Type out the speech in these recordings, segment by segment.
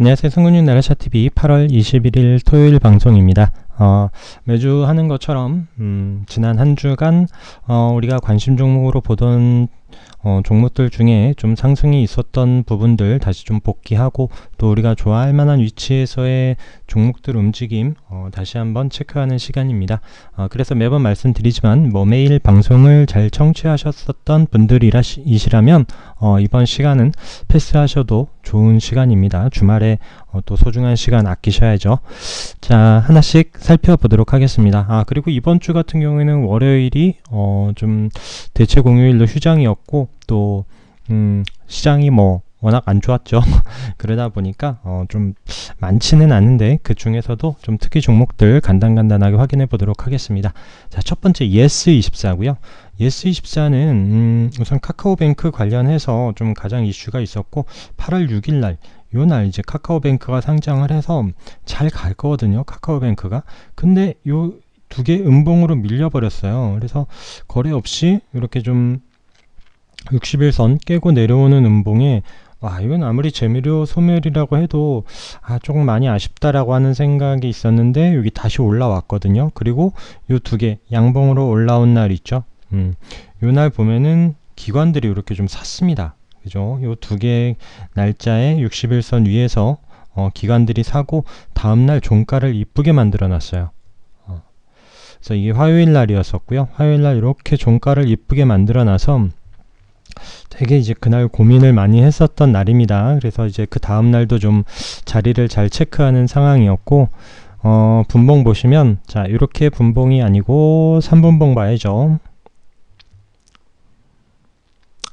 안녕하세요. 승훈이 나라샤TV 8월 21일 토요일 방송입니다. 어, 매주 하는 것처럼, 음, 지난 한 주간, 어, 우리가 관심 종목으로 보던 어, 종목들 중에 좀 상승이 있었던 부분들 다시 좀 복귀하고 또 우리가 좋아할 만한 위치에서의 종목들 움직임 어, 다시 한번 체크하는 시간입니다. 어, 그래서 매번 말씀드리지만 뭐 매일 방송을 잘 청취하셨었던 분들이시라면 어, 이번 시간은 패스하셔도 좋은 시간입니다. 주말에 어, 또 소중한 시간 아끼셔야죠. 자 하나씩 살펴보도록 하겠습니다. 아 그리고 이번 주 같은 경우에는 월요일이 어, 좀 대체 공휴일로 휴장이었고 또 음, 시장이 뭐 워낙 안 좋았죠. 그러다 보니까 어, 좀 많지는 않은데 그 중에서도 좀 특이 종목들 간단간단하게 확인해 보도록 하겠습니다. 자, 첫 번째 예스24고요. 예스24는 음, 우선 카카오뱅크 관련해서 좀 가장 이슈가 있었고 8월 6일 날 요날 이제 카카오뱅크가 상장을 해서 잘 갈 거거든요. 카카오뱅크가. 근데 요 두 개 음봉으로 밀려버렸어요. 그래서 거래 없이 이렇게 좀 60일선 깨고 내려오는 음봉에 와 이건 아무리 재미료 소멸이라고 해도 아 조금 많이 아쉽다라고 하는 생각이 있었는데 여기 다시 올라왔거든요 그리고 요 두 개 양봉으로 올라온 날 있죠 음, 요 날 보면은 기관들이 이렇게 좀 샀습니다 그죠 요 두 개 날짜에 60일선 위에서 어, 기관들이 사고 다음날 종가를 이쁘게 만들어 놨어요 어, 그래서 이게 화요일 날이었었고요 화요일 날 이렇게 종가를 이쁘게 만들어 놔서 되게 이제 그날 고민을 많이 했었던 날입니다. 그래서 이제 그 다음 날도 좀 자리를 잘 체크하는 상황이었고 어, 분봉 보시면 자 이렇게 분봉이 아니고 3분봉 봐야죠.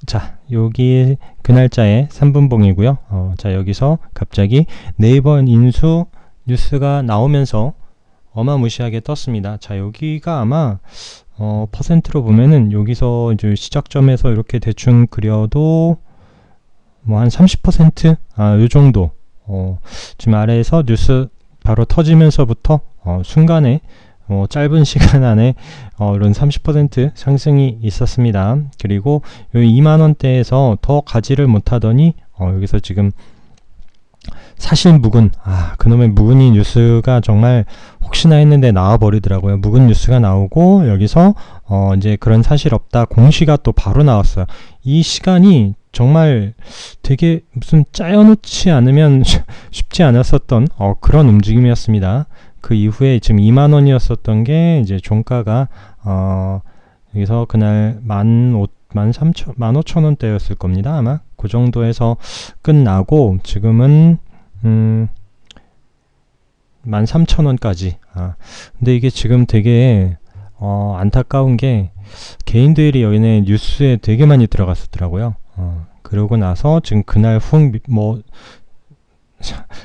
자 여기 그 날짜에 3분봉이고요. 어, 자 여기서 갑자기 네이버 인수 뉴스가 나오면서 어마무시하게 떴습니다. 자 여기가 아마 어, 퍼센트로 보면은 여기서 이제 시작점에서 이렇게 대충 그려도 뭐 한 30%? 아, 요 정도. 어, 지금 아래에서 뉴스 바로 터지면서부터 어, 순간에 어, 짧은 시간 안에 어, 이런 30% 상승이 있었습니다. 그리고 요 2만 원대에서 더 가지를 못하더니 어, 여기서 지금 사실 묵은 아 그놈의 묵은이 뉴스가 정말 혹시나 했는데 나와 버리더라고요. 묵은 뉴스가 나오고 여기서 어 이제 그런 사실 없다. 공시가 또 바로 나왔어요. 이 시간이 정말 되게 무슨 짜여놓지 않으면 쉽지 않았었던 어 그런 움직임이었습니다 그 이후에 지금 2만 원이었었던 게 이제 종가가 어 여기서 그날 만 오, 만 삼천 만 오천 원대였을 겁니다 아마 그 정도에서 끝나고 지금은 음, 13,000원까지. 아, 근데 이게 지금 되게, 어, 안타까운 게, 개인들이 여기는 뉴스에 되게 많이 들어갔었더라고요. 어, 그러고 나서 지금 그날 훅, 뭐,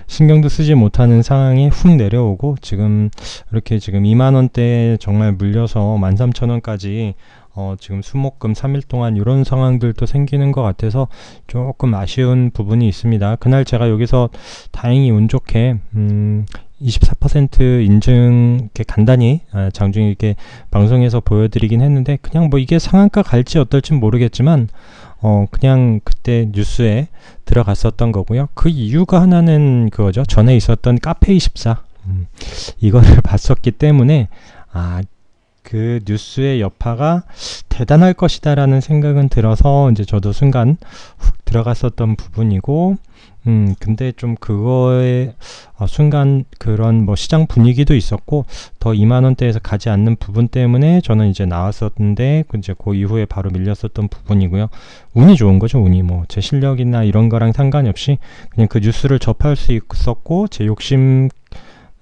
신경도 쓰지 못하는 상황이 훅 내려오고, 지금 이렇게 지금 2만 원대 정말 물려서 13,000원까지 어, 지금 수목금 3일 동안 이런 상황들도 생기는 것 같아서 조금 아쉬운 부분이 있습니다. 그날 제가 여기서 다행히 운 좋게 음, 24% 인증 이렇게 간단히 아, 장중에 이렇게 방송에서 보여드리긴 했는데 그냥 뭐 이게 상한가 갈지 어떨지 모르겠지만 어 그냥 그때 뉴스에 들어갔었던 거고요. 그 이유가 하나는 그거죠. 전에 있었던 카페 24 음, 이거를 봤었기 때문에 아 그 뉴스의 여파가 대단할 것이다라는 생각은 들어서 이제 저도 순간 훅 들어갔었던 부분이고 음 근데 좀 그거에 어, 순간 그런 뭐 시장 분위기도 있었고 더 2만 원대에서 가지 않는 부분 때문에 저는 이제 나왔었는데 그 이제 그 이후에 바로 밀렸었던 부분이고요. 운이 좋은 거죠 운이. 뭐 제 실력이나 이런 거랑 상관이 없이 그냥 그 뉴스를 접할 수 있었고 제 욕심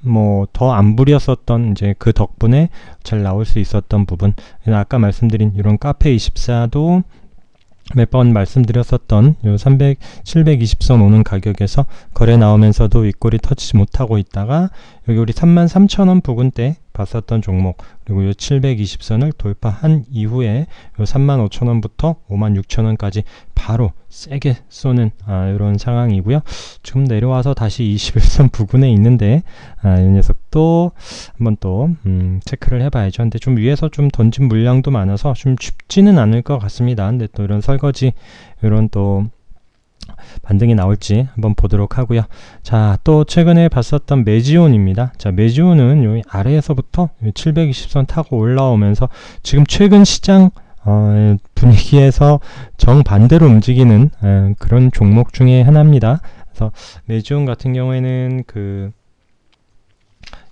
뭐 더 안 부렸었던 이제 그 덕분에 잘 나올 수 있었던 부분. 아까 말씀드린 이런 카페 24도 몇 번 말씀드렸었던 요 300, 720선 오는 가격에서 거래 나오면서도 윗골이 터치지 못하고 있다가 여기 우리 33,000원 부근 때 봤었던 종목 그리고 요 720선을 돌파한 이후에 요 35,000원부터 56,000원까지 바로 세게 쏘는 아, 이런 상황이고요. 지금 내려와서 다시 21선 부근에 있는데 아, 이 녀석도 한번 또 음, 체크를 해봐야죠. 근데 좀 위에서 좀 던진 물량도 많아서 좀 쉽지는 않을 것 같습니다. 근데 또 이런 설거지 이런 또 반등이 나올지 한번 보도록 하고요. 자, 또 최근에 봤었던 메지온입니다. 자, 메지온은 여기 아래에서부터 720선 타고 올라오면서 지금 최근 시장 어, 분위기에서 정반대로 움직이는 에, 그런 종목 중에 하나입니다. 그래서 메지온 같은 경우에는 그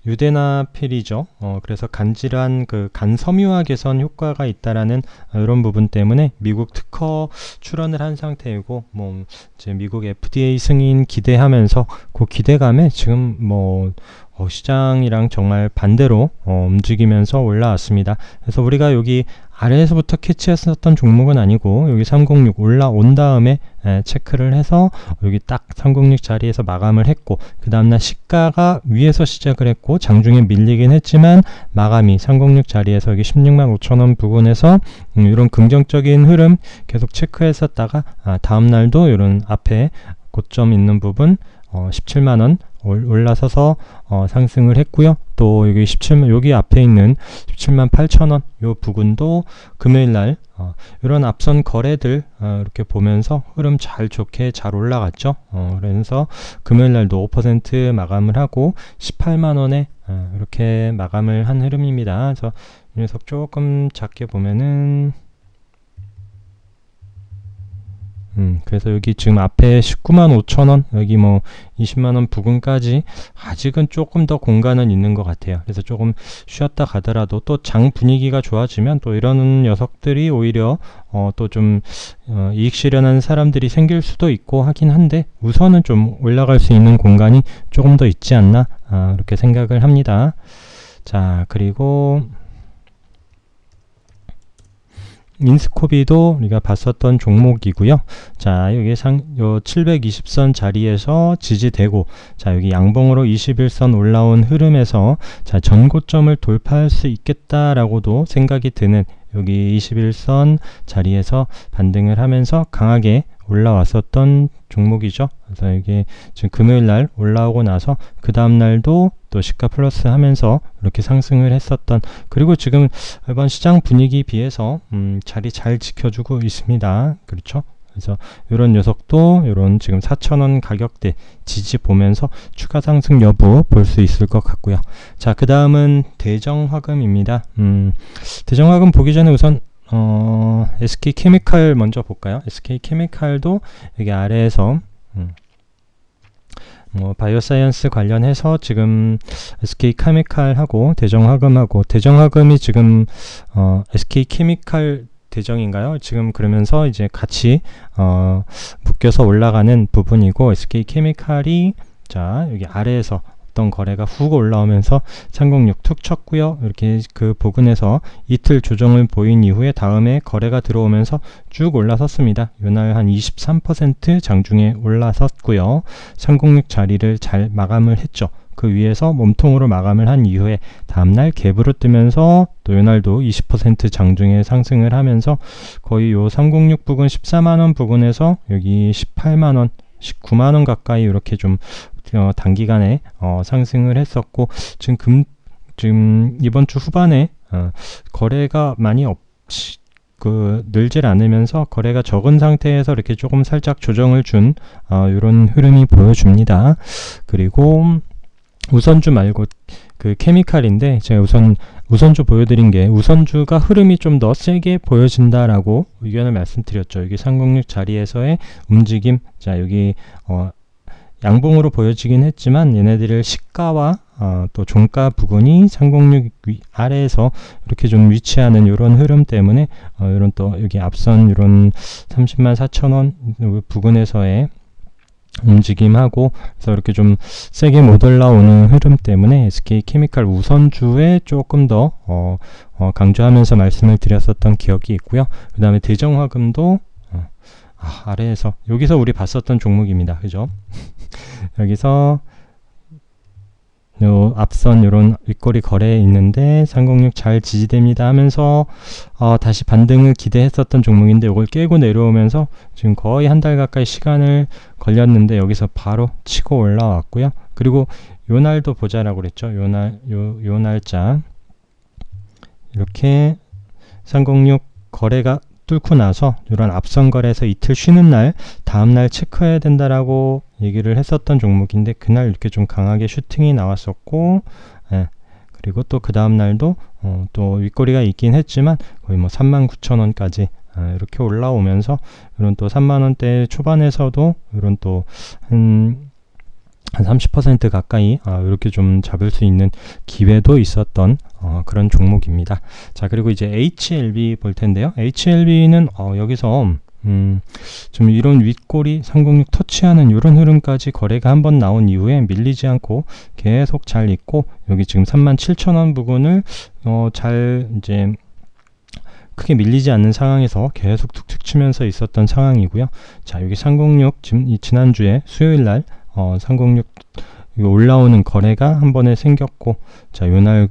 유대나 필이죠. 어, 그래서 간질환 그 간섬유화 개선 효과가 있다라는 이런 부분 때문에 미국 특허 출원을 한 상태이고 뭐 이제 미국 FDA 승인 기대하면서 그 기대감에 지금 뭐 어, 시장이랑 정말 반대로 어, 움직이면서 올라왔습니다. 그래서 우리가 여기 아래에서부터 캐치했었던 종목은 아니고 여기 306 올라온 다음에 에, 체크를 해서 여기 딱 306 자리에서 마감을 했고 그 다음날 시가가 위에서 시작을 했고 장중에 밀리긴 했지만 마감이 306 자리에서 여기 16만 5천원 부근에서 음, 이런 긍정적인 흐름 계속 체크했었다가 아, 다음날도 이런 앞에 고점 있는 부분 어, 17만원 올라서서 어, 상승을 했고요. 또 여기 17만 여기 앞에 있는 17만 8천 원 요 부근도 금요일 날 어, 이런 앞선 거래들 어, 이렇게 보면서 흐름 잘 좋게 잘 올라갔죠. 어, 그래서 금요일 날도 5% 마감을 하고 18만 원에 어, 이렇게 마감을 한 흐름입니다. 그래서 이 녀석 조금 작게 보면은 음, 그래서 여기 지금 앞에 19만 5천 원, 여기 뭐 20만 원 부근까지 아직은 조금 더 공간은 있는 것 같아요. 그래서 조금 쉬었다 가더라도 또 장 분위기가 좋아지면 또 이런 녀석들이 오히려 어, 또좀 어, 이익 실현하는 사람들이 생길 수도 있고 하긴 한데 우선은 좀 올라갈 수 있는 공간이 조금 더 있지 않나, 아, 이렇게 생각을 합니다. 자, 그리고 인스코비도 우리가 봤었던 종목이고요. 자, 여기 상, 요 720선 자리에서 지지되고, 자, 여기 양봉으로 21선 올라온 흐름에서, 자, 전고점을 돌파할 수 있겠다라고도 생각이 드는 여기 21선 자리에서 반등을 하면서 강하게 올라왔었던 종목이죠. 그래서 이게 지금 금요일 날 올라오고 나서 그 다음 날도 또 시가 플러스 하면서 이렇게 상승을 했었던 그리고 지금 이번 시장 분위기 비해서 음, 자리 잘 지켜주고 있습니다. 그렇죠? 그래서 이런 녀석도 이런 지금 4천원 가격대 지지 보면서 추가 상승 여부 볼 수 있을 것 같고요. 자, 그 다음은 대정화금입니다. 음, 대정화금 보기 전에 우선 어, SK 케미칼 먼저 볼까요? SK 케미칼도 여기 아래에서 음, 뭐 바이오사이언스 관련해서 지금 SK 케미칼하고 대정화금하고 대정화금이 지금 어, SK 케미칼 대정인가요? 지금 그러면서 이제 같이 어, 묶여서 올라가는 부분이고 SK 케미칼이 자 여기 아래에서 어떤 거래가 훅 올라오면서 306 툭 쳤고요. 이렇게 그 부근에서 이틀 조정을 보인 이후에 다음에 거래가 들어오면서 쭉 올라섰습니다. 요날 한 23% 장중에 올라섰고요. 306 자리를 잘 마감을 했죠. 그 위에서 몸통으로 마감을 한 이후에 다음날 갭으로 뜨면서 또 요날도 20% 장중에 상승을 하면서 거의 요 306 부근 14만원 부근에서 여기 18만원 19만원 가까이 이렇게 좀 어, 단기간에 어, 상승을 했었고 지금 금 지금 이번 주 후반에 어, 거래가 많이 없이 그 늘질 않으면서 거래가 적은 상태에서 이렇게 조금 살짝 조정을 준 어, 이런 흐름이 보여줍니다. 그리고 우선주 말고 그 케미칼인데 제가 우선 우선주 보여드린 게 우선주가 흐름이 좀 더 세게 보여진다라고 의견을 말씀드렸죠. 여기 306 자리에서의 움직임. 자 여기 어, 양봉으로 보여지긴 했지만 얘네들을 시가와 어, 또 종가 부근이 306 위, 아래에서 이렇게 좀 위치하는 이런 흐름 때문에 어, 이런 또 여기 앞선 이런 30만 4천 원 부근에서의 움직임하고 그래서 이렇게 좀 세게 못 올라오는 흐름 때문에 SK 케미칼 우선주에 조금 더 어, 어, 강조하면서 말씀을 드렸었던 기억이 있고요. 그 다음에 대정화금도 어, 아, 아래에서 여기서 우리 봤었던 종목입니다. 그죠? 여기서 요 앞선 요런 윗꼬리 거래에 있는데 306 잘 지지됩니다 하면서 어, 다시 반등을 기대했었던 종목인데 이걸 깨고 내려오면서 지금 거의 한 달 가까이 시간을 걸렸는데 여기서 바로 치고 올라왔고요. 그리고 요 날도 보자라고 그랬죠. 요 날, 요, 요 날짜 이렇게 306 거래가 뚫고 나서 이런 앞선 거래에서 이틀 쉬는 날 다음 날 체크해야 된다라고 얘기를 했었던 종목인데 그날 이렇게 좀 강하게 슈팅이 나왔었고 예, 그리고 또 그 다음 날도 어, 또 윗꼬리가 있긴 했지만 거의 뭐 39,000원까지 아, 이렇게 올라오면서 이런 또 3만 원대 초반에서도 이런 또한 한 30% 가까이 아, 이렇게 좀 잡을 수 있는 기회도 있었던 어, 그런 종목입니다. 자 그리고 이제 HLB 볼 텐데요. HLB는 어, 여기서 음, 좀 이런 윗꼬리 306 터치하는 이런 흐름까지 거래가 한번 나온 이후에 밀리지 않고 계속 잘 있고 여기 지금 37,000원 부근을 어, 잘 이제 크게 밀리지 않는 상황에서 계속 툭툭 치면서 있었던 상황이고요. 자 여기 306 지금 이 지난주에 수요일 날 어, 306 올라오는 거래가 한 번에 생겼고 자 요날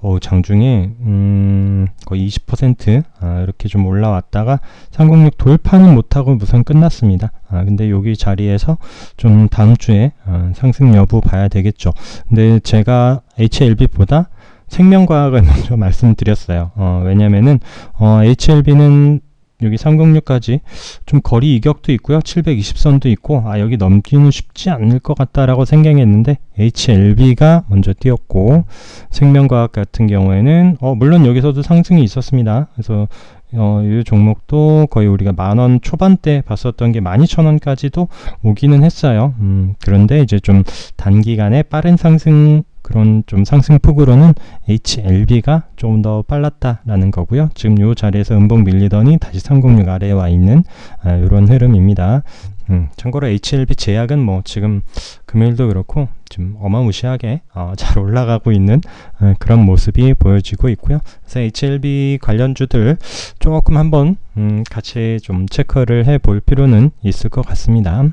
어, 장중에 음, 거의 20% 아, 이렇게 좀 올라왔다가 306 돌파는 못하고 우선 끝났습니다. 아, 근데 여기 자리에서 좀 다음 주에 아, 상승 여부 봐야 되겠죠. 근데 제가 HLB보다 생명과학을 먼저 말씀드렸어요. 어, 왜냐면은 어, HLB는 여기 306까지 좀 거리 이격도 있고요. 720선도 있고 아 여기 넘기는 쉽지 않을 것 같다라고 생각했는데 HLB가 먼저 뛰었고 생명과학 같은 경우에는 어 물론 여기서도 상승이 있었습니다. 그래서 어, 이 종목도 거의 우리가 만 원 초반대 봤었던 게 12,000원까지도 오기는 했어요. 음, 그런데 이제 좀 단기간에 빠른 상승 그런 좀 상승폭으로는 HLB가 조금 더 빨랐다라는 거고요. 지금 이 자리에서 음봉 밀리더니 다시 306 아래에 와 있는 아, 이런 흐름입니다. 음, 참고로 HLB 제약은 뭐 지금 금요일도 그렇고 좀 어마무시하게 어, 잘 올라가고 있는 어, 그런 모습이 보여지고 있고요. 그래서 HLB 관련주들 조금 한번 음, 같이 좀 체크를 해 볼 필요는 있을 것 같습니다.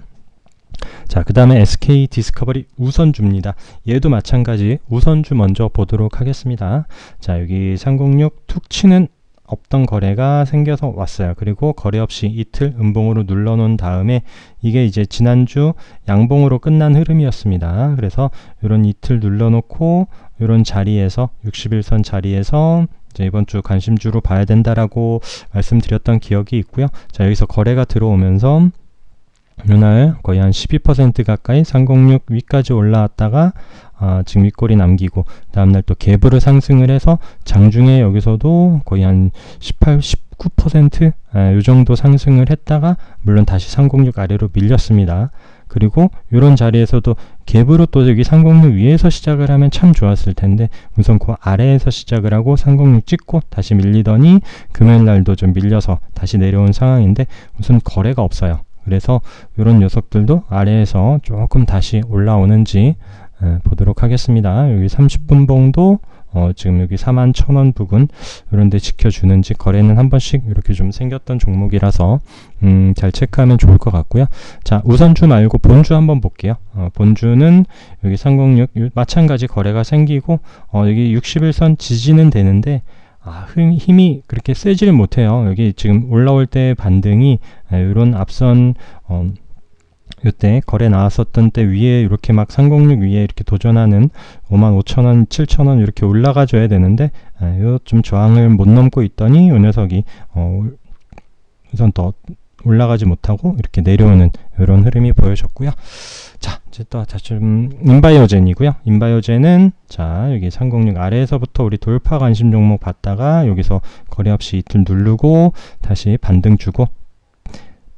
자, 그 다음에 SK 디스커버리 우선주입니다. 얘도 마찬가지 우선주 먼저 보도록 하겠습니다. 자, 여기 306 툭 치는 없던 거래가 생겨서 왔어요. 그리고 거래 없이 이틀 음봉으로 눌러놓은 다음에 이게 이제 지난주 양봉으로 끝난 흐름이었습니다. 그래서 이런 이틀 눌러놓고 이런 자리에서 61선 자리에서 이번 주 관심주로 봐야 된다라고 말씀드렸던 기억이 있고요. 자 여기서 거래가 들어오면서 이날 거의 한 12% 가까이 306 위까지 올라왔다가 아, 지금 윗골이 남기고 다음날 또 개부를 상승을 해서 장중에 여기서도 거의 한 18, 19% 아, 요 정도 상승을 했다가 물론 다시 306 아래로 밀렸습니다. 그리고 이런 자리에서도 갭으로 또 여기 306 위에서 시작을 하면 참 좋았을 텐데 우선 그 아래에서 시작을 하고 306 찍고 다시 밀리더니 금요일 날도 좀 밀려서 다시 내려온 상황인데 우선 거래가 없어요. 그래서 이런 녀석들도 아래에서 조금 다시 올라오는지 에, 보도록 하겠습니다. 여기 30분 봉도 어, 지금 여기 4만 1천원 부근 이런 데 지켜주는지 거래는 한 번씩 이렇게 좀 생겼던 종목이라서 음, 잘 체크하면 좋을 것 같고요. 자 우선주 말고 본주 한번 볼게요. 어, 본주는 여기 306 마찬가지 거래가 생기고 어, 여기 61선 지지는 되는데 아, 힘이 그렇게 세지를 못해요. 여기 지금 올라올 때 반등이 이런 앞선 어, 이때 거래 나왔었던 때 위에 이렇게 막 306 위에 이렇게 도전하는 5만 5천원, 7천원 이렇게 올라가 줘야 되는데 이좀 저항을 못 넘고 있더니 이 녀석이 어, 우선 더 올라가지 못하고 이렇게 내려오는 이런 흐름이 보여졌고요. 자, 이제 또 다시 좀 인바이오젠이고요. 인바이오젠은 자, 여기 306 아래에서부터 우리 돌파 관심 종목 봤다가 여기서 거래 없이 이틀 누르고 다시 반등 주고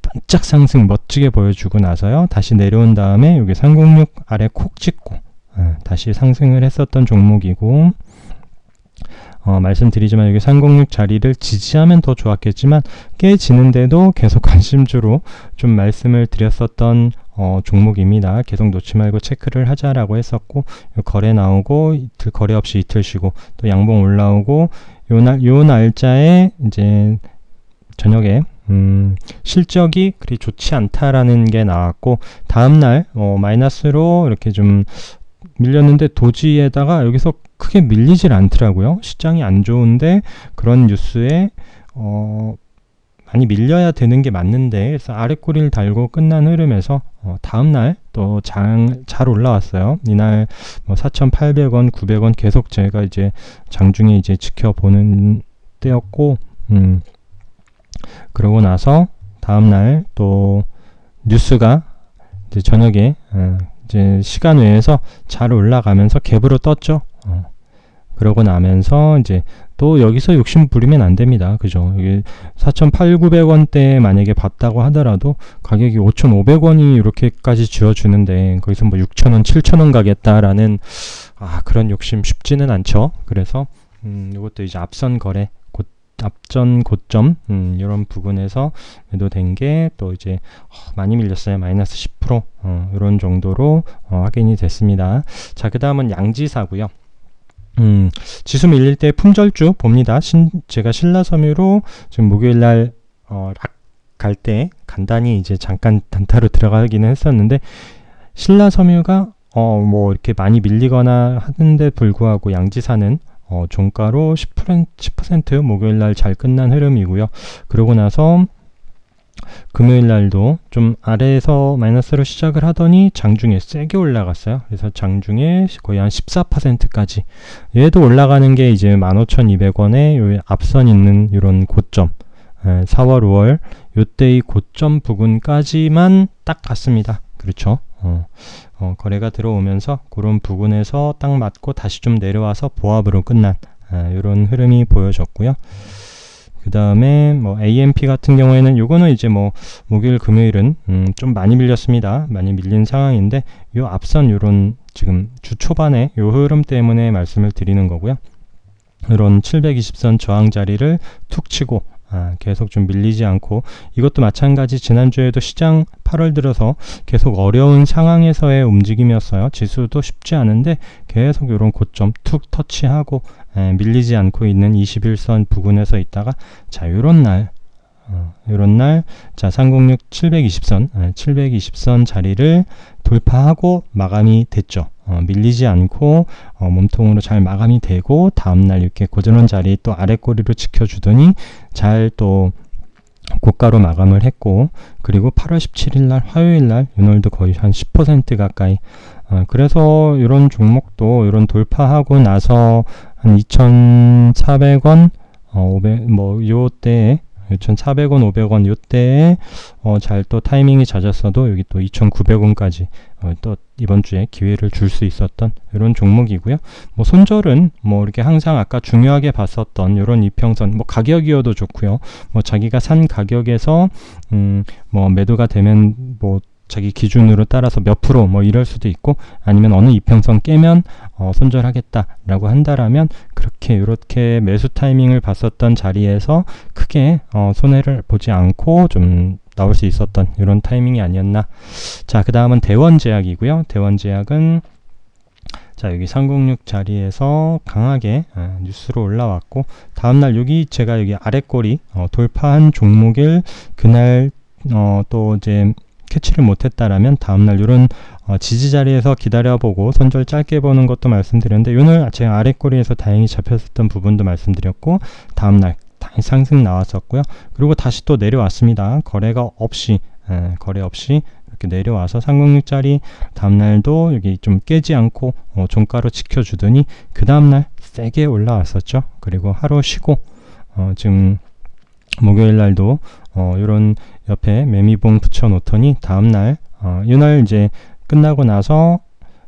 반짝 상승 멋지게 보여주고 나서요. 다시 내려온 다음에 여기 306 아래 콕 찍고 아, 다시 상승을 했었던 종목이고 어, 말씀드리지만 여기 306 자리를 지지하면 더 좋았겠지만 깨지는데도 계속 관심주로 좀 말씀을 드렸었던 어, 종목입니다. 계속 놓지 말고 체크를 하자라고 했었고 거래 나오고 이틀 거래 없이 이틀 쉬고 또 양봉 올라오고 요날 요 날짜에 이제 저녁에 음, 실적이 그리 좋지 않다라는 게 나왔고 다음 날 어, 마이너스로 이렇게 좀 밀렸는데 도지에다가 여기서 크게 밀리질 않더라고요. 시장이 안 좋은데 그런 뉴스에 어, 많이 밀려야 되는 게 맞는데 그래서 아래 꼬리를 달고 끝난 흐름에서 어, 다음날 또잘 올라왔어요. 이날 뭐 4,800원, 900원 계속 제가 이제 장중에 이제 지켜보는 때였고 음, 그러고 나서 다음날 또 뉴스가 이제 저녁에 어, 이제 시간 외에서 잘 올라가면서 갭으로 떴죠. 어. 그러고 나면서 이제 또 여기서 욕심 부리면 안 됩니다. 그죠? 이게 4,800원대 만약에 봤다고 하더라도 가격이 5,500원이 이렇게까지 지어주는데 거기서 뭐 6,000원, 7,000원 가겠다라는 아, 그런 욕심 쉽지는 않죠. 그래서 음, 이것도 이제 앞선 거래 곧 앞전 고점 음, 이런 부분에서 매도된 게 또 이제 어, 많이 밀렸어요. 마이너스 10% 어, 이런 정도로 어, 확인이 됐습니다. 자, 그 다음은 양지사고요. 음, 지수 밀릴 때 품절주 봅니다. 신, 제가 신라섬유로 지금 목요일 날, 어, 갈때 간단히 이제 잠깐 단타로 들어가기는 했었는데, 신라섬유가, 어, 뭐 이렇게 많이 밀리거나 하는데 불구하고 양지사는 어, 종가로 10%, 10% 목요일 날 잘 끝난 흐름이고요. 그러고 나서 금요일 날도 좀 아래에서 마이너스로 시작을 하더니 장중에 세게 올라갔어요. 그래서 장중에 거의 한 14%까지 얘도 올라가는 게 이제 15,200원에 요 앞선 있는 이런 고점 4월, 5월 요때의 고점 부근까지만 딱 갔습니다. 그렇죠. 어, 어, 거래가 들어오면서 그런 부분에서 딱 맞고 다시 좀 내려와서 보합으로 끝난 이런 흐름이 보여졌고요. 그 다음에 뭐 AMP 같은 경우에는 요거는 이제 뭐 목요일 금요일은 음, 좀 많이 밀렸습니다. 많이 밀린 상황인데 요 앞선 요런 지금 주 초반에 요 흐름 때문에 말씀을 드리는 거고요. 이런 720선 저항 자리를 툭 치고 아, 계속 좀 밀리지 않고 이것도 마찬가지 지난주에도 시장 8월 들어서 계속 어려운 상황에서의 움직임이었어요. 지수도 쉽지 않은데 계속 이런 고점 툭 터치하고 에, 밀리지 않고 있는 21선 부근에서 있다가 자 요런 날 어, 요런 날, 자, 306 720선, 에, 720선 자리를 돌파하고 마감이 됐죠. 어, 밀리지 않고 어, 몸통으로 잘 마감이 되고 다음날 이렇게 고전원 자리 또 아래 꼬리로 지켜주더니 잘 또 고가로 마감을 했고 그리고 8월 17일 날 화요일 날 오늘도 거의 한 10% 가까이 어, 그래서 이런 종목도 이런 돌파하고 나서 한 2,400원 어, 500, 뭐, 요때에 2,400원, 500원 요때에 어, 잘 또 타이밍이 잦았어도 여기 또 2,900원까지 어, 또 이번 주에 기회를 줄 수 있었던 이런 종목이고요. 뭐 손절은 뭐 이렇게 항상 아까 중요하게 봤었던 이런 이평선 뭐 가격이어도 좋고요. 뭐 자기가 산 가격에서 음 뭐 매도가 되면 뭐 자기 기준으로 따라서 몇 프로 뭐 이럴 수도 있고 아니면 어느 이평선 깨면 어, 손절하겠다라고 한다라면 그렇게 이렇게 매수 타이밍을 봤었던 자리에서 크게 어, 손해를 보지 않고 좀 나올 수 있었던 이런 타이밍이 아니었나. 자, 그 다음은 대원제약이고요. 대원제약은 자 여기 306 자리에서 강하게 아, 뉴스로 올라왔고 다음날 여기 제가 여기 아래 꼬리 어, 돌파한 종목일 그날 어, 또 이제 캐치를 못했다라면 다음날 이런 어, 지지 자리에서 기다려보고 손절 짧게 보는 것도 말씀드렸는데 오늘 제가 아래 꼬리에서 다행히 잡혔었던 부분도 말씀드렸고 다음날 상승 나왔었고요. 그리고 다시 또 내려왔습니다. 거래가 없이 에, 거래 없이 이렇게 내려와서 306짜리 다음날도 여기 좀 깨지 않고 어, 종가로 지켜주더니 그 다음날 세게 올라왔었죠. 그리고 하루 쉬고 어, 지금 목요일 날도 어, 이런 옆에 매미봉 붙여 놓더니 다음날 어, 이날 이제 끝나고 나서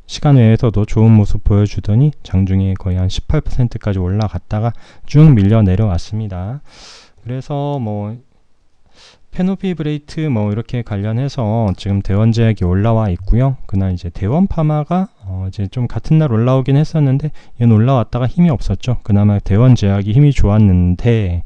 시간 외에서도 좋은 모습 보여주더니 장중에 거의 한 18%까지 올라갔다가 쭉 밀려 내려왔습니다. 그래서 뭐 페노피 브레이트 뭐 이렇게 관련해서 지금 대원 제약이 올라와 있고요. 그날 이제 대원 파마가 어 이제 좀 같은 날 올라오긴 했었는데 얘는 올라왔다가 힘이 없었죠. 그나마 대원 제약이 힘이 좋았는데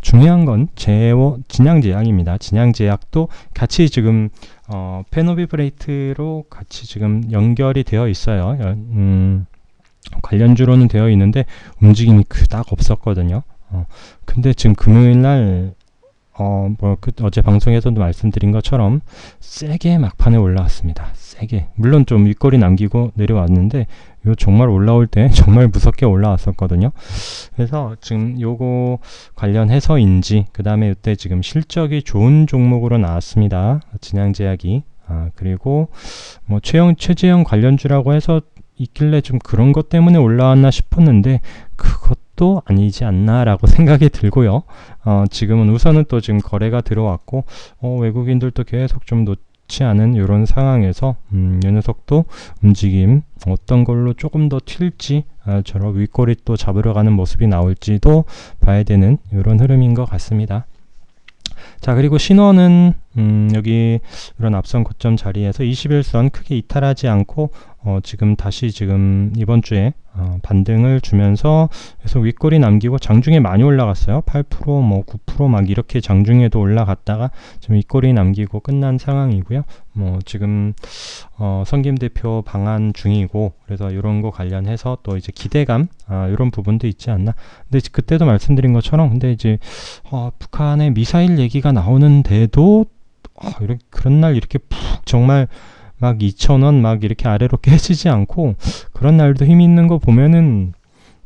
중요한 건 제워 진양 제약입니다. 진양 제약도 같이 지금 어 페노비 브레이트로 같이 지금 연결이 되어 있어요. 음 관련주로는 되어 있는데 움직임이 그닥 없었거든요. 어, 근데 지금 금요일 날 어, 뭐, 그, 어제 방송에서도 말씀드린 것처럼 세게 막판에 올라왔습니다. 세게. 물론 좀 윗거리 남기고 내려왔는데, 요 정말 올라올 때 정말 무섭게 올라왔었거든요. 그래서 지금 요거 관련해서인지, 그 다음에 이때 지금 실적이 좋은 종목으로 나왔습니다. 진양제약이. 아, 그리고 뭐 최영, 최재형 관련주라고 해서 있길래 좀 그런 것 때문에 올라왔나 싶었는데, 그것 것도 아니지 않나라고 생각이 들고요. 어, 지금은 우선은 또 지금 거래가 들어왔고 어, 외국인들도 계속 좀 놓지 않은 이런 상황에서 음, 이 녀석도 움직임 어떤 걸로 조금 더 튈지 아, 저런 윗꼬리 또 잡으러 가는 모습이 나올지도 봐야 되는 이런 흐름인 것 같습니다. 자 그리고 신원은 음, 여기 이런 앞선 고점 자리에서 21선 크게 이탈하지 않고 어, 지금 다시 지금 이번 주에 어, 반등을 주면서 계속 윗골이 남기고 장중에 많이 올라갔어요. 8%뭐 9%막 이렇게 장중에도 올라갔다가 지금 윗골이 남기고 끝난 상황이고요. 뭐 지금 어, 성김 대표 방한 중이고 그래서 이런 거 관련해서 또 이제 기대감 아, 이런 부분도 있지 않나. 근데 그때도 말씀드린 것처럼 근데 이제 어, 북한의 미사일 얘기가 나오는데도 어, 이렇게 그런 날 이렇게 푹 정말 막 2,000원 막 이렇게 아래로 깨지지 않고 그런 날도 힘 있는 거 보면은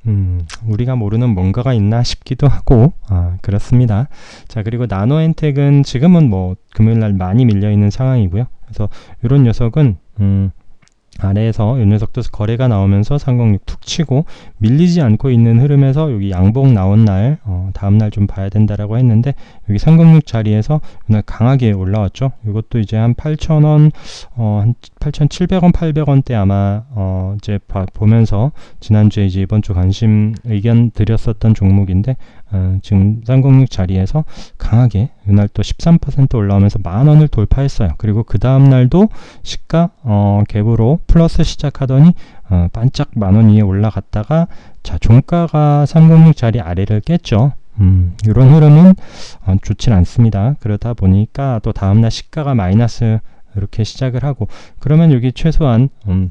음, 우리가 모르는 뭔가가 있나 싶기도 하고 아, 그렇습니다. 자 그리고 나노엔텍은 지금은 뭐 금요일 날 많이 밀려 있는 상황이고요. 그래서 이런 녀석은 음, 아래에서 이 녀석도 거래가 나오면서 306 툭 치고 밀리지 않고 있는 흐름에서 여기 양봉 나온 날 어, 다음 날 좀 봐야 된다라고 했는데 여기 306 자리에서 오늘 강하게 올라왔죠. 이것도 이제 한 8,000원 어, 한 8,700원 800원대 아마 어, 이제 봐, 보면서 지난주에 이제 이번 주 관심 의견 드렸었던 종목인데 어, 지금 306 자리에서 강하게 이날 또 13% 올라오면서 만 원을 돌파했어요. 그리고 그 다음 날도 시가 어, 갭으로 플러스 시작하더니 어, 반짝 만원 위에 올라갔다가 자 종가가 306 자리 아래를 깼죠. 음, 이런 흐름은 어, 좋진 않습니다. 그러다 보니까 또 다음날 시가가 마이너스 이렇게 시작을 하고 그러면 여기 최소한 음,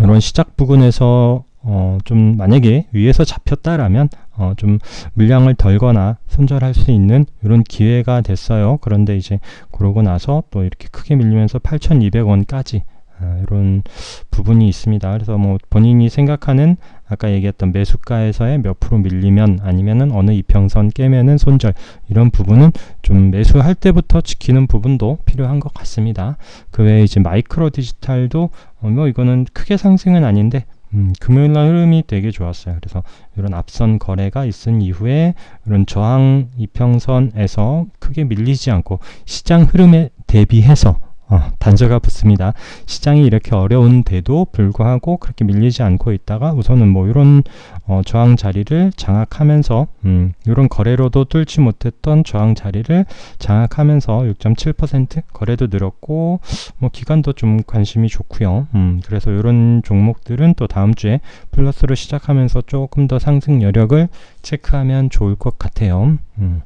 이런 시작 부근에서 어, 좀 만약에 위에서 잡혔다라면 어, 좀 물량을 덜거나 손절할 수 있는 이런 기회가 됐어요. 그런데 이제 그러고 나서 또 이렇게 크게 밀리면서 8,200원까지 아, 이런 부분이 있습니다. 그래서 뭐 본인이 생각하는 아까 얘기했던 매수가에서의 몇 프로 밀리면 아니면은 어느 이평선 깨면은 손절 이런 부분은 좀 매수할 때부터 지키는 부분도 필요한 것 같습니다. 그 외에 이제 마이크로 디지털도 어, 뭐 이거는 크게 상승은 아닌데 음, 금요일 날 흐름이 되게 좋았어요. 그래서 이런 앞선 거래가 있은 이후에 이런 저항 이평선에서 크게 밀리지 않고 시장 흐름에 대비해서 어, 단서가 붙습니다. 시장이 이렇게 어려운데도 불구하고 그렇게 밀리지 않고 있다가 우선은 뭐 이런 어, 저항 자리를 장악하면서 음, 이런 거래로도 뚫지 못했던 저항 자리를 장악하면서 6.7% 거래도 늘었고 뭐 기간도 좀 관심이 좋고요. 음, 그래서 이런 종목들은 또 다음 주에 플러스로 시작하면서 조금 더 상승 여력을 체크하면 좋을 것 같아요. 음.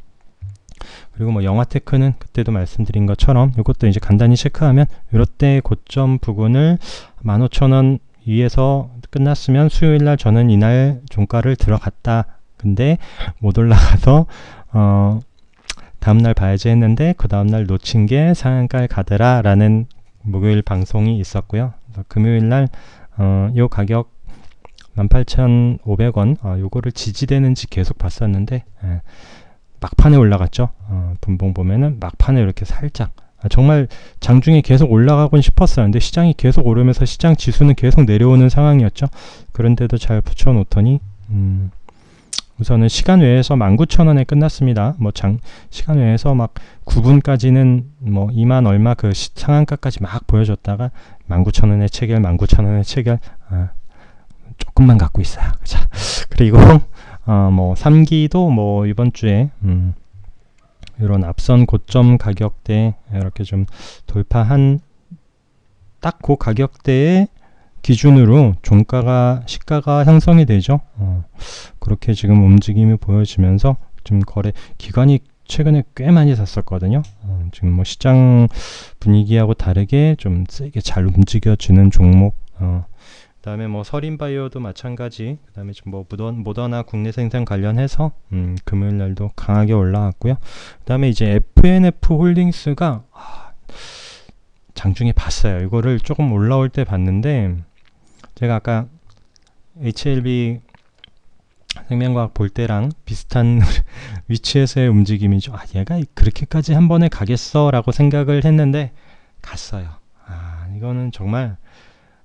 그리고 뭐 영화테크는 그때도 말씀드린 것처럼 이것도 이제 간단히 체크하면 이렇때 고점 부근을 15,000원 위에서 끝났으면 수요일 날 저는 이날 종가를 들어갔다. 근데 못 올라가서 어 다음날 봐야지 했는데 그 다음날 놓친 게 상한가를 가더라 라는 목요일 방송이 있었고요. 금요일 날 어, 요 가격 18,500원 어, 요거를 지지되는지 계속 봤었는데 예. 막판에 올라갔죠. 어, 분봉 보면은 막판에 이렇게 살짝 아, 정말 장중에 계속 올라가곤 싶었어요. 근데 시장이 계속 오르면서 시장 지수는 계속 내려오는 상황이었죠. 그런데도 잘 붙여놓더니 음, 우선은 시간 외에서 19,000원에 끝났습니다. 뭐 장, 시간 외에서 막 9분까지는 뭐 2만 얼마 그 시, 상한가까지 막 보여줬다가 19,000원에 체결, 19,000원에 체결, 아, 조금만 갖고 있어요. 자, 그리고 어, 뭐 3기도 뭐 이번 주에 음, 이런 앞선 고점 가격대 이렇게 좀 돌파한 딱 그 가격대의 기준으로 종가가 시가가 형성이 되죠. 어, 그렇게 지금 움직임이 보여지면서 좀 거래 기관이 최근에 꽤 많이 샀었거든요. 어, 지금 뭐 시장 분위기하고 다르게 좀 세게 잘 움직여지는 종목 어, 그 다음에 뭐 서린바이오도 마찬가지. 그 다음에 좀뭐 모던, 모더나 국내 생산 관련해서 음, 금요일 날도 강하게 올라왔고요. 그 다음에 이제 FNF 홀딩스가 아, 장중에 봤어요. 이거를 조금 올라올 때 봤는데 제가 아까 HLB 생명과학 볼 때랑 비슷한 위치에서의 움직임이죠. 아, 얘가 그렇게까지 한 번에 가겠어 라고 생각을 했는데 갔어요. 아, 이거는 정말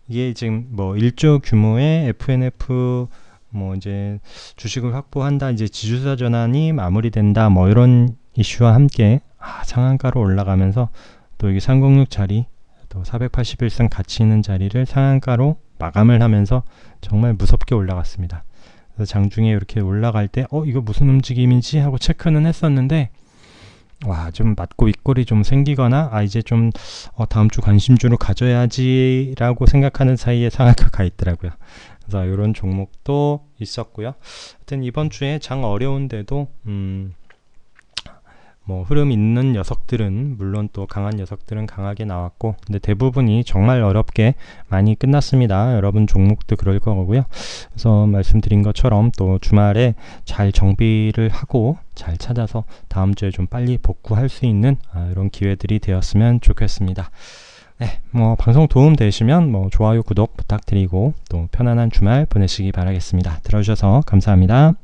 이게 지금 뭐 1조 규모의 FNF 뭐 이제 주식을 확보한다, 이제 지주사 전환이 마무리된다, 뭐 이런 이슈와 함께 아, 상한가로 올라가면서 또 여기 306 자리, 또 481선 가치 있는 자리를 상한가로 마감을 하면서 정말 무섭게 올라갔습니다. 그래서 장중에 이렇게 올라갈 때, 어, 이거 무슨 움직임인지 하고 체크는 했었는데, 와, 좀 맞고 윗골이 좀 생기거나, 아, 이제 좀, 어, 다음 주 관심주로 가져야지라고 생각하는 사이에 상한가 가 있더라고요. 그래서 이런 종목도 있었고요. 하여튼 이번 주에 장 어려운데도, 음, 뭐 흐름 있는 녀석들은 물론 또 강한 녀석들은 강하게 나왔고 근데 대부분이 정말 어렵게 많이 끝났습니다. 여러분 종목도 그럴 거고요. 그래서 말씀드린 것처럼 또 주말에 잘 정비를 하고 잘 찾아서 다음 주에 좀 빨리 복구할 수 있는 아, 이런 기회들이 되었으면 좋겠습니다. 네, 뭐 방송 도움 되시면 뭐 좋아요, 구독 부탁드리고 또 편안한 주말 보내시기 바라겠습니다. 들어주셔서 감사합니다.